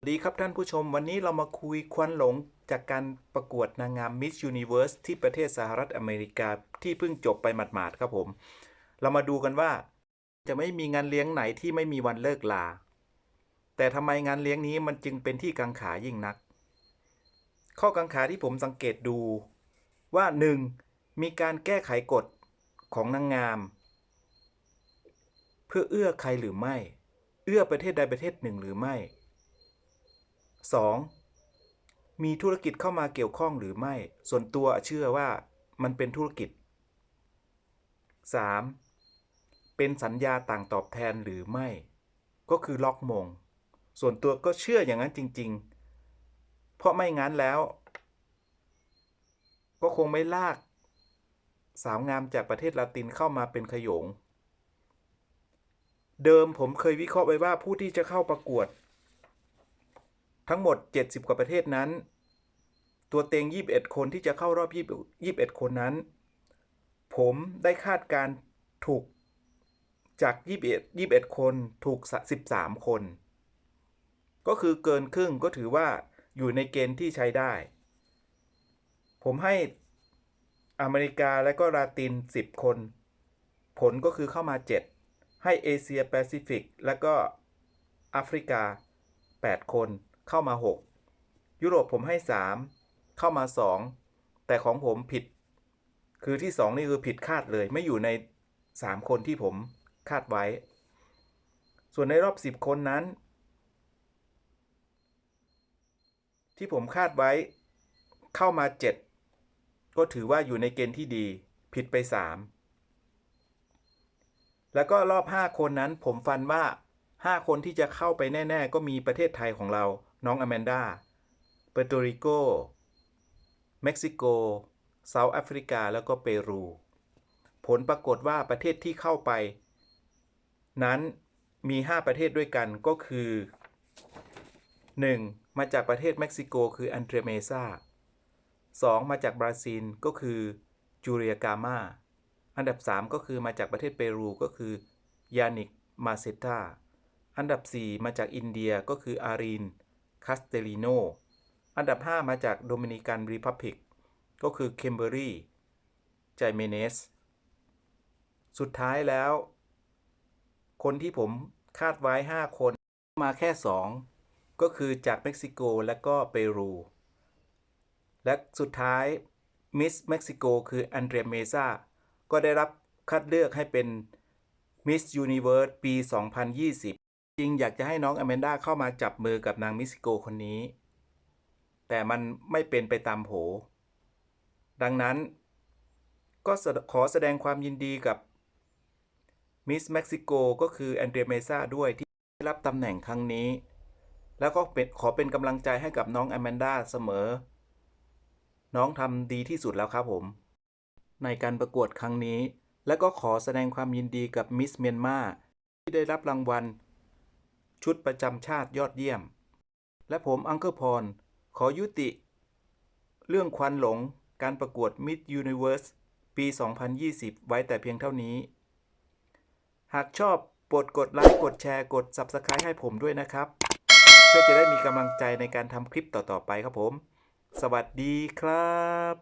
สวัสดีครับท่านผู้ชมวันนี้เรามาคุยควันหลงจากการประกวดนางงาม Miss Universe ที่ประเทศสหรัฐอเมริกาที่เพิ่งจบไปหมาดๆครับผม เรามาดูกันว่า จะไม่มีงานเลี้ยงไหนที่ไม่มีวันเลิกลา แต่ทำไมงานเลี้ยงนี้มันจึงเป็นที่กังขายิ่งนัก ข้อกังขาที่ผมสังเกตดูว่า 1. มีการแก้ไขกฎของนางงาม เพื่อเอื้อใครหรือไม่ เอื้อประเทศใดประเทศหนึ่งหรือไม่ 2. มีธุรกิจเข้ามาเกี่ยวข้องหรือไม่ ส่วนตัวเชื่อว่ามันเป็นธุรกิจ 3. เป็นสัญญาต่างตอบแทนหรือไม่ ก็คือล็อกมง ส่วนตัวก็เชื่ออย่างนั้นจริง ๆ เพราะไม่งั้นแล้ว ก็คงไม่ลาก สาวงามจากประเทศลาตินเข้ามาเป็นขยง เดิมผมเคยวิเคราะห์ไว้ว่าผู้ที่จะเข้าประกวด ทั้งหมด 70 กว่าประเทศนั้น ตัวเต็ง 21 คนที่จะเข้ารอบ 21 คนนั้น ผมได้คาดการถูกจาก 21 21 คนถูก 13 คน ก็คือเกินครึ่งก็ถือว่าอยู่ในเกณฑ์ที่ใช้ได้ ผมให้อเมริกาและก็ลาติน 10 คน ผลก็คือเข้ามา 7 ให้เอเชียแปซิฟิก และก็แอฟริกา 8 คน เข้ามา 6 ยุโรปผมให้ 3 เข้ามา 2 แต่ของผมผิด คือที่ 2 นี่คือผิดคาดเลย ไม่อยู่ใน 3 คนที่ผมคาดไว้ ส่วนในรอบ 10 คนนั้น ที่ผมคาดไว้เข้ามา 7 ก็ถือว่าอยู่ในเกณฑ์ที่ดี ผิดไป 3 แล้วก็รอบ 5 คนนั้นผมฟันว่า 5 คนที่จะเข้าไปแน่ ๆ ก็มีประเทศไทยของเรา น้องอแมนดาเปอร์โตริโก เม็กซิโกเซาท์แอฟริกา แล้วก็เปรู ผลปรากฏว่าประเทศที่เข้าไป นั้นมี 5 ประเทศด้วยกันก็คือ 1. มาจากประเทศเม็กซิโกคืออันเดรเมซา 2. มาจากบราซิลก็คือจูเรียกามา อันดับ 3 ก็คือมาจากประเทศเปรูก็คือยานิกมาเซตาอันดับ 4 มาจากอินเดียก็คืออารีน คาสเตลิโน อันดับ 5 มาจากโดมินิกันรีพับลิก ก็คือเคมเบอรีไจเมเนส สุดท้ายแล้ว คนที่ผมคาดไว้ 5 คนมาแค่ 2 ก็คือจากเม็กซิโกและก็เปรู และสุดท้ายมิสเม็กซิโกคืออันเดรียเมซาก็ได้รับคัดเลือกให้เป็นมิสยูนิเวิร์สปี 2020 จริงอยากจะให้น้องอแมนดาเข้ามาจับมือกับนางมิสซิโกคนนี้ แต่มันไม่เป็นไปตามโผดังนั้น ก็ขอแสดงความยินดีกับมิสเม็กซิโกก็คือแอนเดรเมซาด้วยที่ได้รับตำแหน่งครั้งนี้ แล้วก็เป็นขอเป็นกำลังใจให้กับน้องอแมนดาเสมอ น้องทำดีที่สุดแล้วครับผม ในการประกวดครั้งนี้ และก็ขอแสดงความยินดีกับมิสเมียนมาที่ได้รับรางวัล ชุดประจำชาติยอดเยี่ยม และผมอังเคิลพร ขอยุติ เรื่องควันหลงการประกวด Miss Universe ปี 2020 ไว้แต่เพียงเท่านี้ หากชอบโปรดกดไลค์กดแชร์กด Subscribe ให้ผมด้วยนะครับ เพื่อจะได้มีกำลังใจในการทำคลิปต่อ ๆ ไปครับผม สวัสดีครับ